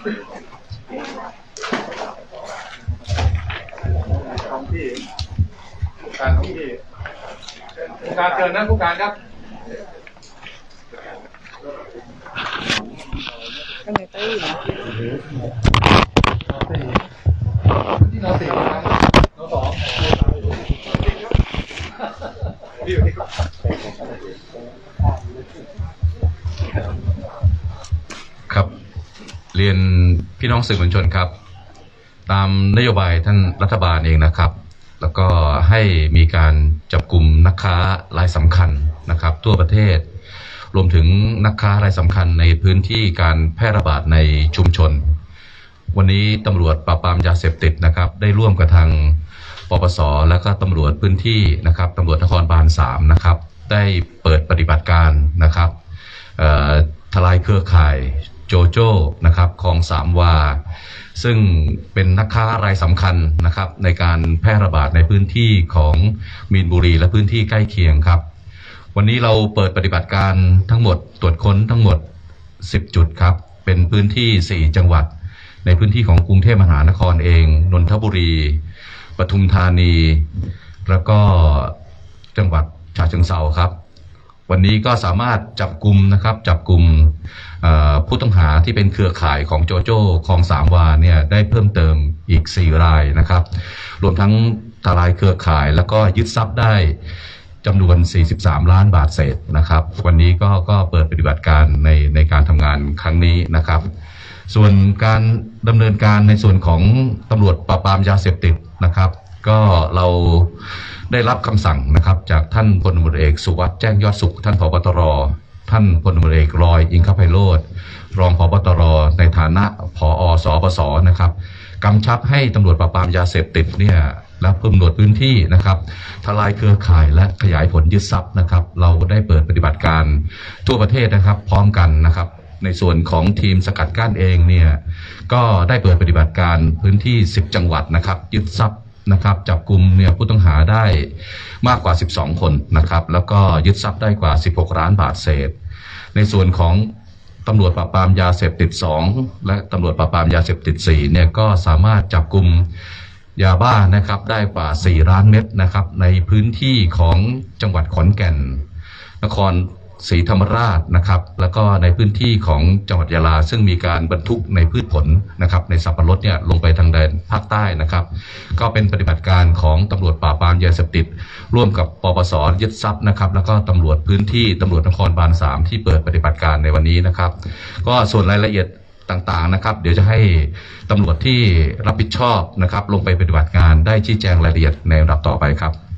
ท้องที่ผู้การท้องที่ผู้การเชิญนะผู้การครับข้างในเต้ยนะที่เราสี่ครับเราสองพี่อยู่ที่ครับครับ เรียนพี่น้องสื่อมวลชนครับ ตามนโยบายท่านรัฐบาลเองนะครับ แล้วก็ให้มีการจับกลุ่มนักค้ารายสำคัญนะครับ ทั่วประเทศ รวมถึงนักค้ารายสำคัญในพื้นที่การแพร่ระบาดในชุมชน วันนี้ตำรวจปราบปรามยาเสพติดนะครับ ได้ร่วมกับทางปปสแล้วก็ตำรวจพื้นที่นะครับตำรวจนครบาล3นะครับได้เปิดปฏิบัติการนะครับทลายเครือข่าย โจโจ้นะครับของสามวา ซึ่งเป็นนักค้ารายสำคัญนะครับในการแพร่ระบาดในพื้นที่ของมีนบุรีและพื้นที่ใกล้เคียงครับ วันนี้เราเปิดปฏิบัติการทั้งหมดตรวจค้นทั้งหมด 10 จุดครับ เป็นพื้นที่ 4 จังหวัด ในพื้นที่ของกรุงเทพมหานครเองนนทบุรีปทุมธานี แล้วก็จังหวัดฉะเชิงเทราครับ วันนี้ก็สามารถจับกลุ่มนะครับจับกลุ่มผู้ต้องหาที่เป็นเครือข่ายของโจโจ้ของสามวาเนี่ยได้เพิ่มเติมอีก 4 รายนะครับ รวมทั้งทลายเครือข่ายแล้วก็ยึดทรัพย์ได้จำนวน 43 ล้านบาทเศษนะครับ วันนี้ก็ก็เปิดปฏิบัติการในในการทำงานครั้งนี้นะครับ ส่วนการดำเนินการในส่วนของตำรวจปราบปรามยาเสพติดนะครับ ก็เรา ได้รับคำสั่งนะครับ จากท่านพลตรวจเอกสุวัสด์แจ้งยอดสุข ท่านผบตร ท่านพลตรวจเอกรอยอิงคไพโรธรองผบตร ในฐานะผอสปสนะครับกำชับให้ตำรวจปราบปรามยาเสพติดเนี่ยและเพิ่มหนวดพื้นที่นะครับทลายเครือข่ายและขยายผลยึดทรัพย์นะครับ เราได้เปิดปฏิบัติการทั่วประเทศนะครับ พร้อมกันนะครับ ในส่วนของทีมสกัดกั้นเองเนี่ยก็ได้เปิดปฏิบัติการพื้นที่ 10 จังหวัดนะครับ ยึดทรัพย์ นะครับจับกลุ่มเนี่ยผู้ต้องหาได้มากกว่า 12 คนนะครับแล้วก็ยึดทรัพย์ได้กว่า 16 ล้านบาทเศษ ในส่วนของตำรวจปราบปรามยาเสพติด 2 และตำรวจปราบปรามยาเสพติด4เนี่ยก็สามารถจับกลุ่มยาบ้านะครับได้กว่า 4 ล้านเม็ดนะครับในพื้นที่ของจังหวัดขอนแก่น นคร ศรีธรรมราชนะครับแล้วก็ในพื้นที่ของจังหวัดยะลา ซึ่งมีการบรรทุกในพืชผลนะครับในสับปะรดเนี่ยลงไปทางแดนภาคใต้นะครับ ก็เป็นปฏิบัติการของตำรวจปราบปรามยาเสพติด ร่วมกับปปสยึดทรัพย์นะครับแล้วก็ตำรวจพื้นที่ตำรวจนครบาลสามที่เปิดปฏิบัติการในวันนี้นะครับ ก็ส่วนรายละเอียดต่างๆนะครับ เดี๋ยวจะให้ตำรวจที่รับผิดชอบนะครับ ลงไปปฏิบัติงานได้ชี้แจงรายละเอียดในลำดับต่อไปครับ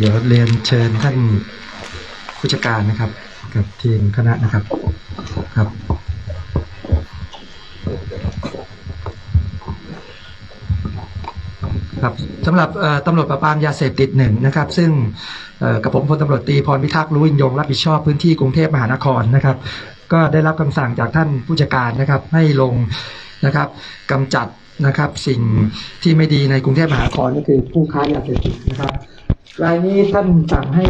เดี๋ยวเรียนเชิญท่านผู้จัดการนะครับ กับทีมคณะนะครับครับ ครับสำหรับตำรวจปราบปรามยาเสพติดหนึ่งนะครับ ซึ่งเอ่อกับผมพลตำรวจตีพรพิทักษ์รู้ยินยงรับผิดชอบพื้นที่กรุงเทพมหานครนะครับ ก็ได้รับคำสั่งจากท่านผู้จัดการนะครับ ให้ลงนะครับกำจัดนะครับสิ่งที่ไม่ดีในกรุงเทพมหานครก็คือผู้ค้ายาเสพติดนะครับ รายนี้ท่านสั่งให้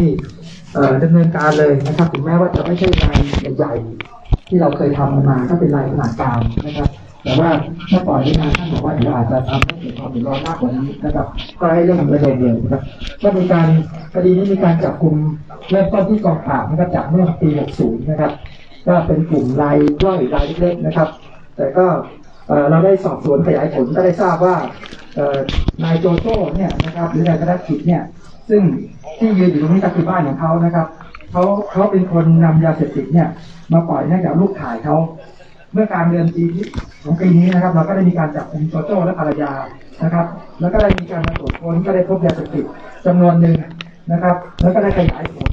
เอ่อดำเนินการเลยนะครับ ถึงแม้ว่าจะไม่ใช่รายใหญ่ๆที่เราเคยทำมาก็เป็นรายขนาดกลางนะครับ แต่ว่าถ้าปล่อยไว้นานท่านบอกว่าเดี๋ยวอาจจะทำให้เกิดความเดือดร้อนมากกว่านี้นะครับ ก็ให้เรื่องระดมเลยนะครับก็มีการคดีนี้มีการจับกลุ่มเริ่มต้นที่กองปราบนะครับจากเมื่อปี 60 นะครับ ก็เป็นกลุ่มรายย่อยรายเล็กๆนะครับ แต่ก็เราได้สอบสวนขยายผลก็ได้ทราบว่านายโจโจ้เนี่ยนะครับหรือนายธนกิจเนี่ย ซึ่งที่ยืนอยู่ตรงนี้ก็คือบ้านของเขานะครับเขาเขาเป็นคนนำยาเสพติดเนี่ย มาปล่อยให้กับลูกขายเขาเมื่อกลางเดือนปีของปีนี้นะครับ เราก็ได้มีการจับกลุ่มโจโจ้และภรรยานะครับ แล้วก็ได้มีการมาตรวจค้นก็ได้พบยาเสพติดจำนวนหนึ่งนะครับ แล้วก็ได้ขยายผล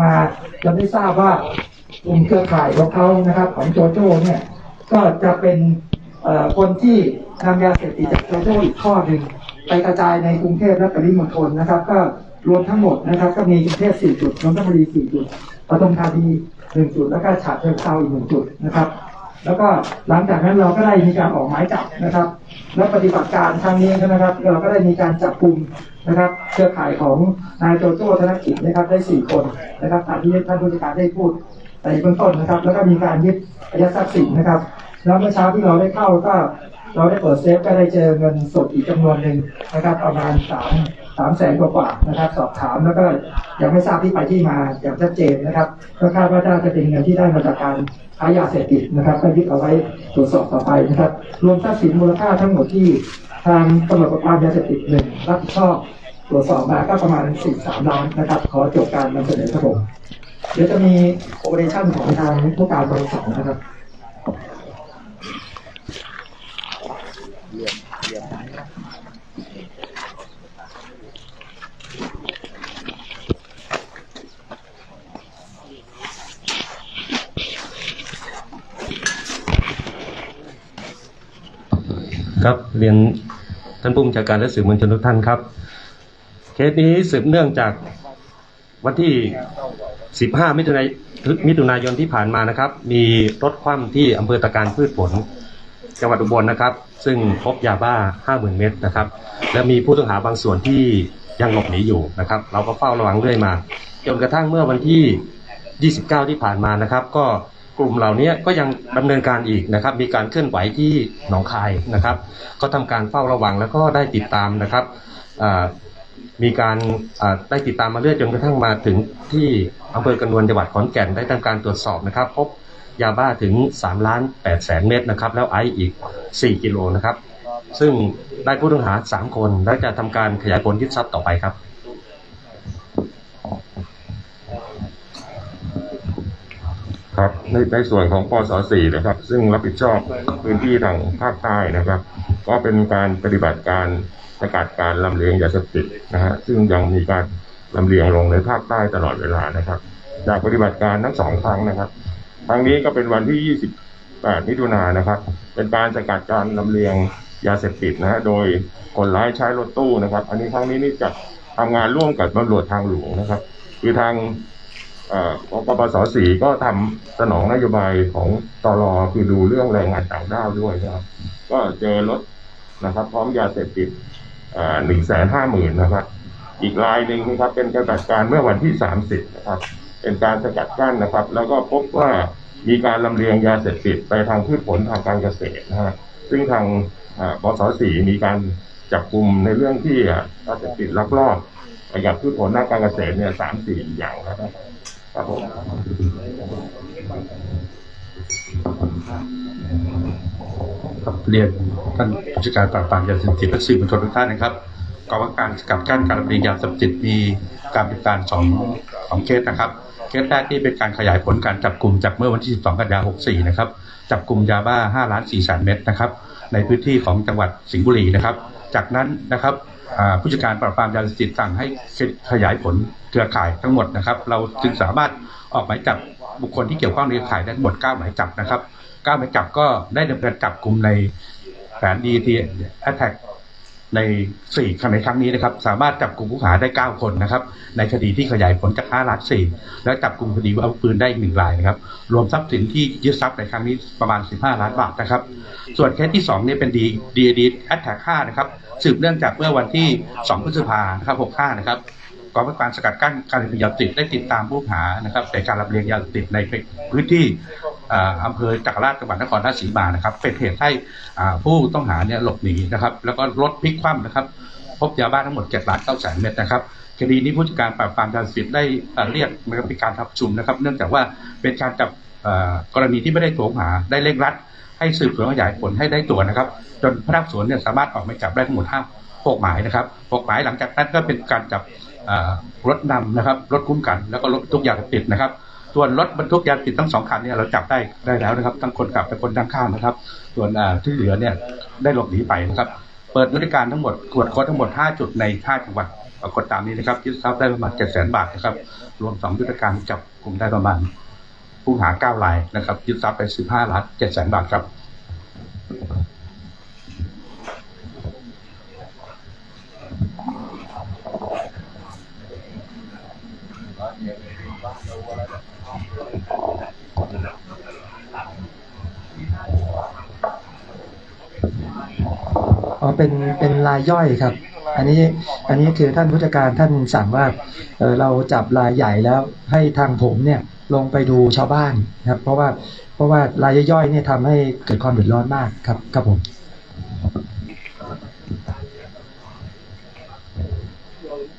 มาจนได้ทราบว่ากลุ่มเครือข่ายของเขานะครับ ของโจโจ้เนี่ยก็จะเป็นคนที่นำยาเสพติดจากโจโจ้อีกข้อหนึ่ง ไปกระจายในกรุงเทพและปริมณฑลนะครับ ก็รวมทั้งหมดนะครับ ก็มีกรุงเทพ4จุดนนทบุรี4จุดปทุมธานี1จุด แล้วก็ฉะเชิงเทราอีก1จุดนะครับ แล้วก็หลังจากนั้นเราก็ได้มีการออกหมายจับนะครับ และปฏิบัติการครั้งนี้นะครับ เราก็ได้มีการจับกลุ่มนะครับ เครือข่ายของนายโจโจ้ธนกิจนะครับได้สี่คนนะครับตามที่ท่านผู้จัดการได้พูดในเบื้องต้นนะครับ แล้วก็มีการยึดอายัดทรัพย์สินนะครับ แล้วเมื่อเช้าที่เราได้เข้าก็ เราได้เปิดเซฟก็ได้เจอเงินสดอีกจำนวนหนึ่งนะครับ ประมาณสามสามแสนกว่านะครับ สอบถามแล้วก็ยังไม่ทราบที่ไปที่มาอย่างชัดเจนนะครับก็คาดว่าน่าจะเป็นเงินที่ได้มาจากการค้ายาเสพติดนะครับก็ยึดเอาไว้ตรวจสอบต่อไปนะครับ รวมทรัพย์สินมูลค่าทั้งหมดที่ทางตำรวจปราบปรามยาเสพติดหนึ่งรับผิดชอบตรวจสอบมาก็ประมาณ4 3ล้านนะครับ ขอจบการนำเสนอครับผมเดี๋ยวจะมีโอเปอเรชั่นของทางผู้การบริษัทนะครับ ครับเรียนท่านผู้บัญชาการและสื่อมวลชนทุกท่านครับ เคสนี้สืบเนื่องจากวันที่ 15 มิถุนายนที่ผ่านมานะครับ มีรถคว่ำที่อำเภอตะการพืชผล จังหวัดอุบลนะครับ ซึ่งพบยาบ้า 50,000 เม็ดนะครับ และมีผู้ต้องหาบางส่วนที่ยังหลบหนีอยู่นะครับ เราก็เฝ้าระวังเรื่อยมา จนกระทั่งเมื่อวันที่ 29 ที่ผ่านมานะครับ ก็กลุ่มเหล่านี้ก็ยังดำเนินการอีกนะครับ มีการเคลื่อนไหวที่หนองคายนะครับ ก็ทำการเฝ้าระวังแล้วก็ได้ติดตามนะครับมีการได้ติดตามมาเรื่อยจนกระทั่งมาถึงที่อำเภอกระนวนจังหวัดขอนแก่นได้ทำการตรวจสอบนะครับ พบ ยาบ้าถึง3ล้าน8แสนเม็ดนะครับ แล้วไอซ์อีก 4 กิโลนะครับ ซึ่งได้ผู้ต้องหา 3 คน และจะทำการขยายผลยึดทรัพย์ต่อไปครับ ครับในในส่วนของปสสี่นะครับ ซึ่งรับผิดชอบพื้นที่ทางภาคใต้นะครับ ก็เป็นการปฏิบัติการสกัดการลำเลียงยาเสพติดนะฮะซึ่งยังมีการลำเลียงลงในภาคใต้ตลอดเวลานะครับ จากปฏิบัติการทั้งสองครั้งนะครับ ครั้งนี้ก็เป็นวันที่ 28 มิถุนายนนะครับ เป็นการสกัดการลำเลียงยาเสพติดนะฮะ โดยคนร้ายใช้รถตู้นะครับ อันนี้ครั้งนี้นี่จะทำงานร่วมกับตำรวจทางหลวงนะครับ คือทางเอ่อปปสสีก็ทำสนองนโยบายของตรอคือดูเรื่องแรงงานต่างด้าวด้วยนะครับ ก็เจอรถนะครับ พร้อมยาเสพติดหนึ่งแสนห้าหมื่นนะครับ อีกรายหนึ่งนะครับเป็นการจัดการเมื่อวันที่สามสิบนะครับ เป็นการสกัดกั้นนะครับ แล้วก็พบว่ามีการลำเลียงยาเสพติดไปทางพืชผลทางการเกษตรนะฮะซึ่งทางอ่าปสสีมีการจับกลุ่มในเรื่องที่ยาเสพติดลักลอบไปกับพืชผลทางการเกษตรเนี่ยสามสี่อย่างนะครับครับผมครับเรียนท่านผู้จัดการปราบปรามยาเสพติดและสื่อมวลชนทุกท่านนะครับกองบังคับการสกัดกั้นการลำเลียงยาเสพติดมีการเปฏิบัติการสอง องเคสนะครับ เคสแรกที่เป็นการขยายผลการจับกลุ่มจากเมื่อวันที่ 12 กันยายน 64 นะครับ จับกลุ่มยาบ้า 5 ล้าน4แสนเม็ดนะครับ ในพื้นที่ของจังหวัดสิงห์บุรีนะครับ จากนั้นนะครับผู้จัดการปราบปรามยาเสพติดสั่งให้ขยายผลเครือข่ายทั้งหมดนะครับ เราจึงสามารถออกหมายจับบุคคลที่เกี่ยวข้องในเครือข่ายได้ทั้งหมด 9 หมายจับนะครับ 9 หมายจับก็ได้ดำเนินจับกลุ่มในแผนดีทีแอตแทก ในสี่ครั้งในครั้งนี้นะครับ สามารถจับกลุ่มผู้หาได้ 9 คนนะครับ ในคดีที่ขยายผลจาก5ล้าน4และจับกลุ่มคดีอาวุธปืนได้อีกหนึ่งรายนะครับ รวมทรัพย์สินที่ยึดทรัพย์ในครั้งนี้ประมาณ 15 ล้านบาทนะครับ ส่วนเคสที่2เนี่ยเป็นดีดีดีแอตแทก5นะครับ สืบเนื่องจากเมื่อวันที่ 2 พฤษภาครับ65 นะครับกองบังคับการสกัดกั้นการเลียงยาติดได้ติดตามผู้หานะครับในการลำเลียงยาติดในพื้นที่ อ่าอำเภอจักรราชจังหวัดนครราชสีมานะครับเป็นเหตุให้ผู้ต้องหาเนี่ยหลบหนีนะครับแล้วก็รถพลิกคว่ำนะครับ พบยาบ้าทั้งหมด7ล้าน9แสนเม็ดนะครับคดีนี้ผู้จัดการปราบปรามยาเสพติดได้เรียกนะครับเป็นการทับชุมนะครับ เนื่องจากว่าเป็นการจับกรณีที่ไม่ได้ตัวหาได้เร่งรัด ให้สืบสวนขยายผลให้ได้ตัวนะครับ จนพนักสวนเนี่ยสามารถออกหมายจับได้ทั้งหมดห้าหกหมายนะครับหกหมายหลังจากนั้นก็เป็นการจับรถนำนะครับรถคุ้มกันแล้วก็รถทุกอย่าเสพติดนะครับ ส่วนรถบรรทุกยาติดทั้งสองคันเนี่ยเราจับได้ได้แล้วนะครับทั้งคนขับและคนนั่งข้างนะครับ ส่วนที่เหลือเนี่ยได้หลบหนีไปนะครับ เปิดบริการทั้งหมดตรวจค้นทั้งหมด 5 จุดใน5จังหวัดปรากฏตามนี้นะครับยึดทรัพย์ได้ประมาณ7 0 0 0 0 บาทนะครับ รวม2ยุทธการจับกลุ่มได้ประมาณผู้หา9รายนะครับยึดทรัพย์ไป15ล้าน7 0 0 0 0 บาทครับ อ๋อเป็นเป็นรายย่อยครับ อันนี้อันนี้คือท่านผู้จัดการท่านสั่งว่าเเราจับรายใหญ่แล้วให้ทางผมเนี่ยลงไปดูชาวบ้านครับ เพราะว่าเพราะว่ารายย่อยเนี่ยทำให้เกิดความเดือดร้อนมากครับครับผม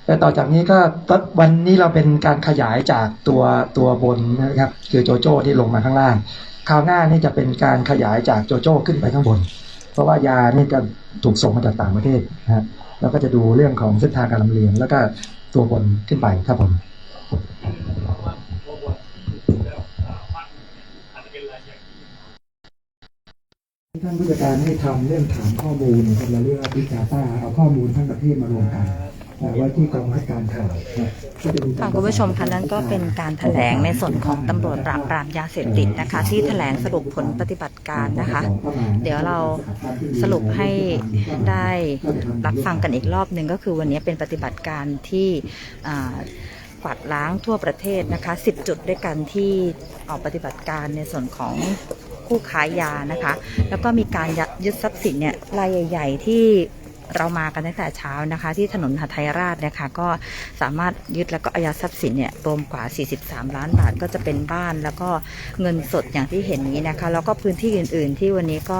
แต่ต่อจากนี้ก็วันนี้เราเป็นการขยายจากตัวตัวบนนะครับ คือโจโจ้ที่ลงมาข้างล่าง คราวหน้านี่จะเป็นการขยายจากโจโจ้ขึ้นไปข้างบน เพราะว่ายานี่จะถูกส่งมาจากต่างประเทศนะฮะแล้วก็จะดูเรื่องของเส้นทางการลำเลียง แล้วก็ตัวบนขึ้นไปครับผมท่านผู้จัดการให้ทำเรื่องฐานข้อมูลคนละเรื่องวิจา Big Data เอาข้อมูลทั้งประเทศมารวมกัน แต่ว่าที่กองบังคับการข่าวนะก็จะมีกาค่ะรคุณผู้ชมคะนั่นก็เป็นการแถลงในส่วนของตำรวจปราบปรามยาเสพติดนะคะ ที่แถลงสรุปผลปฏิบัติการนะคะ เดี๋ยวเราสรุปให้ได้รับฟังกันอีกรอบหนึ่งก็คือวันนี้เป็นปฏิบัติการที่อ่ากวาดล้างทั่วประเทศนะคะ 10 จุดด้วยกันที่ออกปฏิบัติการในส่วนของผู้ค้ายานะคะ แล้วก็มีการยัดยึดทรัพย์สินเนี่ยรายใหญ่ ๆ ที่ เรามากันตั้งแต่เช้านะคะ ที่ถนนหทัยราชนะคะก็สามารถยึดแล้วก็อายัดทรัพย์สินเนี่ยรวมกว่า 43 ล้านบาทก็จะเป็นบ้านแล้วก็เงินสดอย่างที่เห็นนี้นะคะ แล้วก็พื้นที่อื่น ๆ ที่วันนี้ก็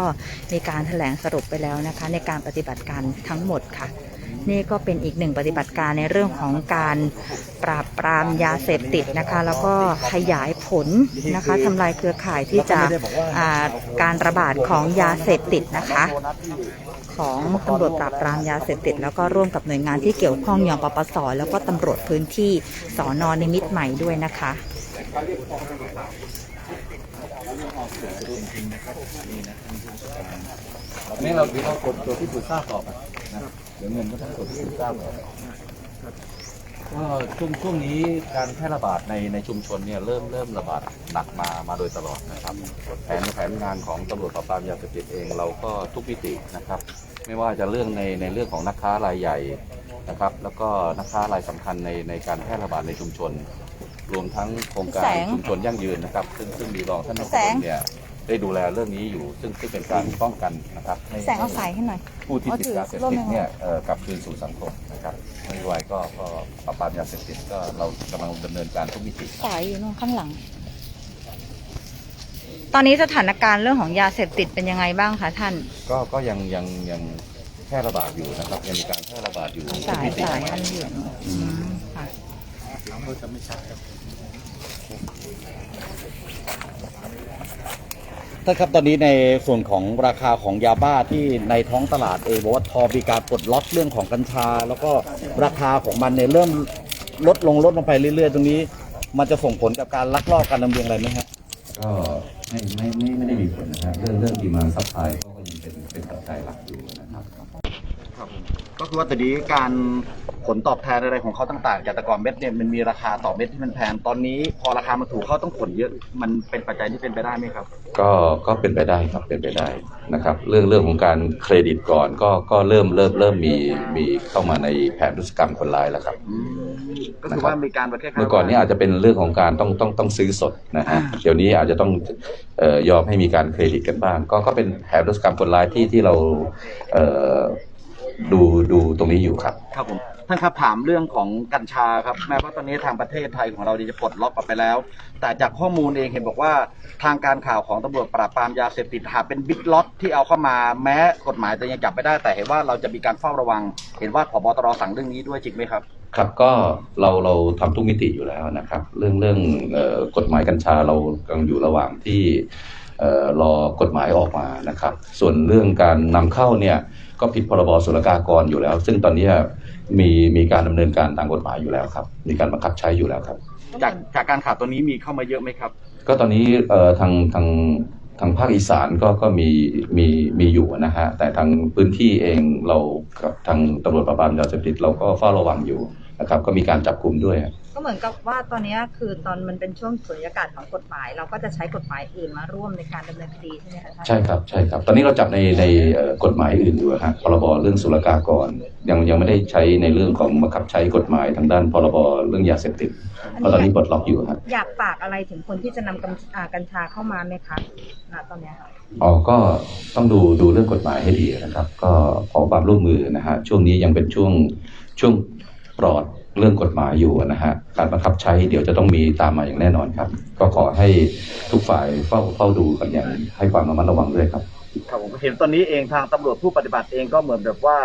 มีการแถลงสรุปไปแล้วนะคะ ในการปฏิบัติการทั้งหมดค่ะ นี่ก็เป็นอีกหนึ่งปฏิบัติการในเรื่องของการปราบปรามยาเสพติดนะคะ แล้วก็ขยายผลนะคะทำลายเครือข่ายที่จะการระบาดของยาเสพติดนะคะ ของตำรวจปราบปรามยาเสพติดแล้วก็ร่วมกับหน่วยงานที่เกี่ยวข้องอย่างปปสแล้วก็ตำรวจพื้นที่สอนอนิมิตรใหม่ด้วยนะคะนี่เราเรากดตัวที่ผู้ทราบต่อไปนะเดี๋ยวเงินก็ต้องกดที่ผู้ทราบต่อ ก็ช่วงช่วงนี้การแพร่ระบาดในในชุมชนเนี่ยเริ่มเริ่มระบาดหนักมามาโดยตลอดนะครับแผนแผนงานของตำรวจปราบปรามยาเสพติดเองเราก็ทุกมิตินะครับ ไม่ว่าจะเรื่องในในเรื่องของนักค้ารายใหญ่นะครับ แล้วก็นักค้ารายสำคัญในในการแพร่ระบาดในชุมชน รวมทั้งโครงการแสงชุมชนยั่งยืนนะครับ ซึ่งซึ่งมีรองท่านนายแสกงเนี่ย ได้ดูแลเรื่องนี้อยู่ ซึ่งซึ่งเป็นการป้องกันนะครับให้แสงเอาสายให้หน่อย ผู้ที่ติดยาเสพเอาถือร่มติยัดงไงเนี่ยเอ่อกลับคืนสู่สังคมนะครับนโยบายก็ก็ปราบปรามยาเสพติดก็เรากำลังดำเนินการทุกมิติสายอยู่นู่นข้างหลัง ตอนนี้สถานการณ์เรื่องของยาเสพติดเป็นยังไงบ้างคะท่าน ก็ก็ยังยังยังแพร่ระบาดอยู่นะครับยังมีการแพร่ระบาดอยู่ทุกสายมิติสายอันเหลืองอืมค่ะ ท่านครับตอนนี้ในส่วนของราคาของยาบ้าที่ในท้องตลาดเองบอกว่าทอมีการปลดล็อกเรื่องของกัญชา แล้วก็ราคาของมันเนี่ยเริ่มลดลงลดลงไปเรื่อยๆ ตรงนี้ มันจะส่งผลกับการลักลอบการลำเลียงอะไรไหมครับก็ไม่ไม่ไม่ไม่ได้มีผลนะครับเรื่องเรื่องดีมาซัพพลายก็ยังเป็นเป็นปัจจัยหลักอยู่ ก็คือว่าตอนนี้การผลตอบแทนอะไรของเขาต่างๆจากแต่ก่อนเม็ดเนี่ยมันมีราคาต่อเม็ดที่มันแพงตอนนี้ พอราคามันถูกเขาต้องผลเยอะมันเป็นปัจจัยที่เป็นไปได้ไหมครับ ก็ก็เป็นไปได้ครับเป็นไปได้นะครับ เรื่องเรื่องของการเครดิตก่อนก็ก็เริ่มเริ่มเริ่มมีมีเข้ามาในแผนธุรกรรมคนร้ายแล้วครับ ก็คือว่ามีการประเทศเมื่อก่อนนี้อาจจะเป็นเรื่องของการต้องต้องต้องซื้อสดนะฮะเดี๋ยวนี้อาจจะต้องเอ่อยอมให้มีการเครดิตกันบ้าง ก็ก็เป็นแผนธุรกรรมคนร้ายที่ที่เราเอ่อ ดูดูตรงนี้อยู่ครับ ครับผมท่านครับถามเรื่องของกัญชาครับแม้ว่าตอนนี้ทางประเทศไทยของเราเนี่ยจะปลดล็อกออกไปแล้ว แต่จากข้อมูลเองเห็นบอกว่าทางการข่าวของตำรวจปราบปรามยาเสพติดหากเป็นบิ๊กล็อตที่เอาเข้ามาแม้กฎหมายจะยังจับไม่ได้ แต่เห็นว่าเราจะมีการเฝ้าระวัง เห็นว่าผบตรสั่งเรื่องนี้ด้วยจริงไหมครับ ครับก็เราเราทำทุกมิติอยู่แล้วนะครับ เรื่องเรื่องเอ่อกฎหมายกัญชาเรากำลังอยู่ระหว่างที่เอ่อ รอกฎหมายออกมานะครับ ส่วนเรื่องการนำเข้าเนี่ยก็ผิดพรบศุลกากรอยู่แล้ว ซึ่งตอนนี้มีมีการดำเนินการตามกฎหมายอยู่แล้วครับ มีการบังคับใช้อยู่แล้วครับ จากจากการข่าวตัวนี้มีเข้ามาเยอะไหมครับ ก็ตอนนี้เอ่อทางทางทางภาคอีสานก็ก็มีมีมีอยู่นะฮะแต่ทางพื้นที่เองเรากับทางตำรวจปราบปรามยาเสพติดเราก็เฝ้าระวังอยู่นะครับ ก็มีการจับกลุ่มด้วยก็ เหมือนกับว่าตอนนี้คือตอนมันเป็นช่วงสุญญากาศของกฎหมาย เราก็จะใช้กฎหมายอื่นมาร่วมในการดำเนินคดีใช่ไหมคะท่านใช่ครับใช่ครับ ตอนนี้เราจับในในเอ่อกฎหมายอื่นอยู่ฮะพรบเรื่องศุลกากรยังยังไม่ได้ใช้ในเรื่องของบังคับใช้กฎหมายทางด้านพรบเรื่องยาเสพติดเพราะตอนนี้ปลดล็อกอยู่ครับอยากฝากอะไรถึงคนที่จะนำกัญอ่ากัญชาเข้ามาไหมคะณตอนเนี้ยค่ะอ๋อก็ต้องดูดูเรื่องกฎหมายให้ดีนะครับ ก็ขอความร่วมมือนะฮะช่วงนี้ยังเป็นช่วงช่วงปลอด เรื่องกฎหมายอยู่นะฮะการบังคับใช้เดี๋ยวจะต้องมีตามมาอย่างแน่นอนครับ ก็ขอให้ทุกฝ่ายเฝ้าเฝ้าดูกันอย่างให้ความระมัดระวังด้วยครับครับผมเห็นตอนนี้เองทางตำรวจผู้ปฏิบัติเองก็เหมือนแบบว่า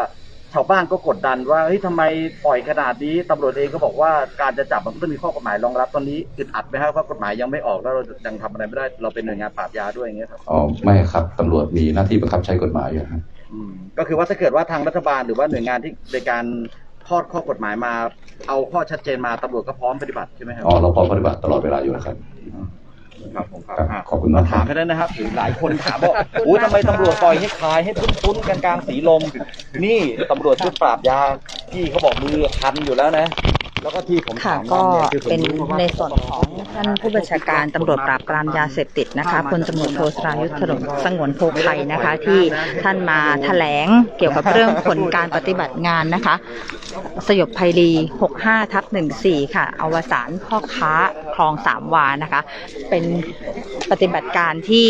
ชาวบ้านก็กดดันว่าเฮ้ยทำไมปล่อยขนาดนี้ตำรวจเองก็บอกว่าการจะจับมันก็ต้องมีข้อกฎหมายรองรับตอนนี้อึดอัดไหมครับว่ากฎหมายยังไม่ออกแล้วเรายังทำอะไรไม่ได้เราเป็นหน่วยงานปราบยาด้วยอย่างเงี้ยครับอ๋อไม่ครับตำรวจมีหน้าที่บังคับใช้กฎหมายอยู่ครับอืมก็คือว่าถ้าเกิดว่าทางรัฐบาลหรือว่าหน่วยงานที่ในการ ทอดข้อกฎหมายมา เอาข้อชัดเจนมาตำรวจก็พร้อมปฏิบัติใช่ไหมครับอ๋อเราพร้อมปฏิบัติตลอดเวลาอยู่นะครับครับผมครับครับอะขอบคุณมากคถารัมบแค่นั้นนะครับหลายคนถามว่าอุ้ยทำไมตำรวจปล่อยให้คลายให้พุ้นๆกันกลางสีลม นี่ตำรวจชุดปราบยาพี่เขาบอกมือคันอยู่แล้วนะ แล้วก็ที่ผมค่ะถามก็มาเนี่ยคือผมเป็นรู้มาว่าในส่วนของท่านผู้บัญชาการตำรวจปราบปรามยาเสพติดนะคะพลตำรวจโทสรายุทธถนนสงวนโพไคนะคะ ที่ท่านมาแถลงเกี่ยวกับเรื่องผลการปฏิบัติงานนะคะ สยบภัยรี 65 ทับ 14 ค่ะ อวสานพ่อค้าคลองสามวานะคะ เป็นปฏิบัติการที่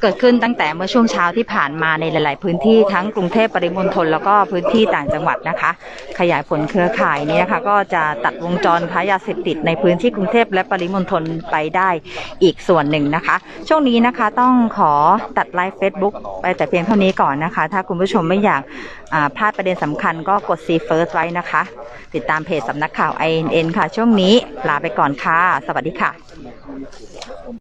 เกิดขึ้นตั้งแต่เมื่อช่วงเช้าที่ผ่านมาในหลาย ๆ พื้นที่ทั้งกรุงเทพปริมณฑลแล้วก็พื้นที่ต่างจังหวัดนะคะ ขยายผลเครือข่ายนี้นะคะ ก็จะตัดวงจรค้ายาเสพติดในพื้นที่กรุงเทพและปริมณฑลไปได้อีกส่วนหนึ่งนะคะ ช่วงนี้นะคะต้องขอตัดไลฟ์เฟซบุ๊กไปแต่เพียงเท่านี้ก่อนนะคะ ถ้าคุณผู้ชมไม่อยากพลาดประเด็นสำคัญก็กด See First ไว้นะคะ ติดตามเพจสำนักข่าว INN ค่ะ ช่วงนี้ลาไปก่อนค่ะ สวัสดีค่ะ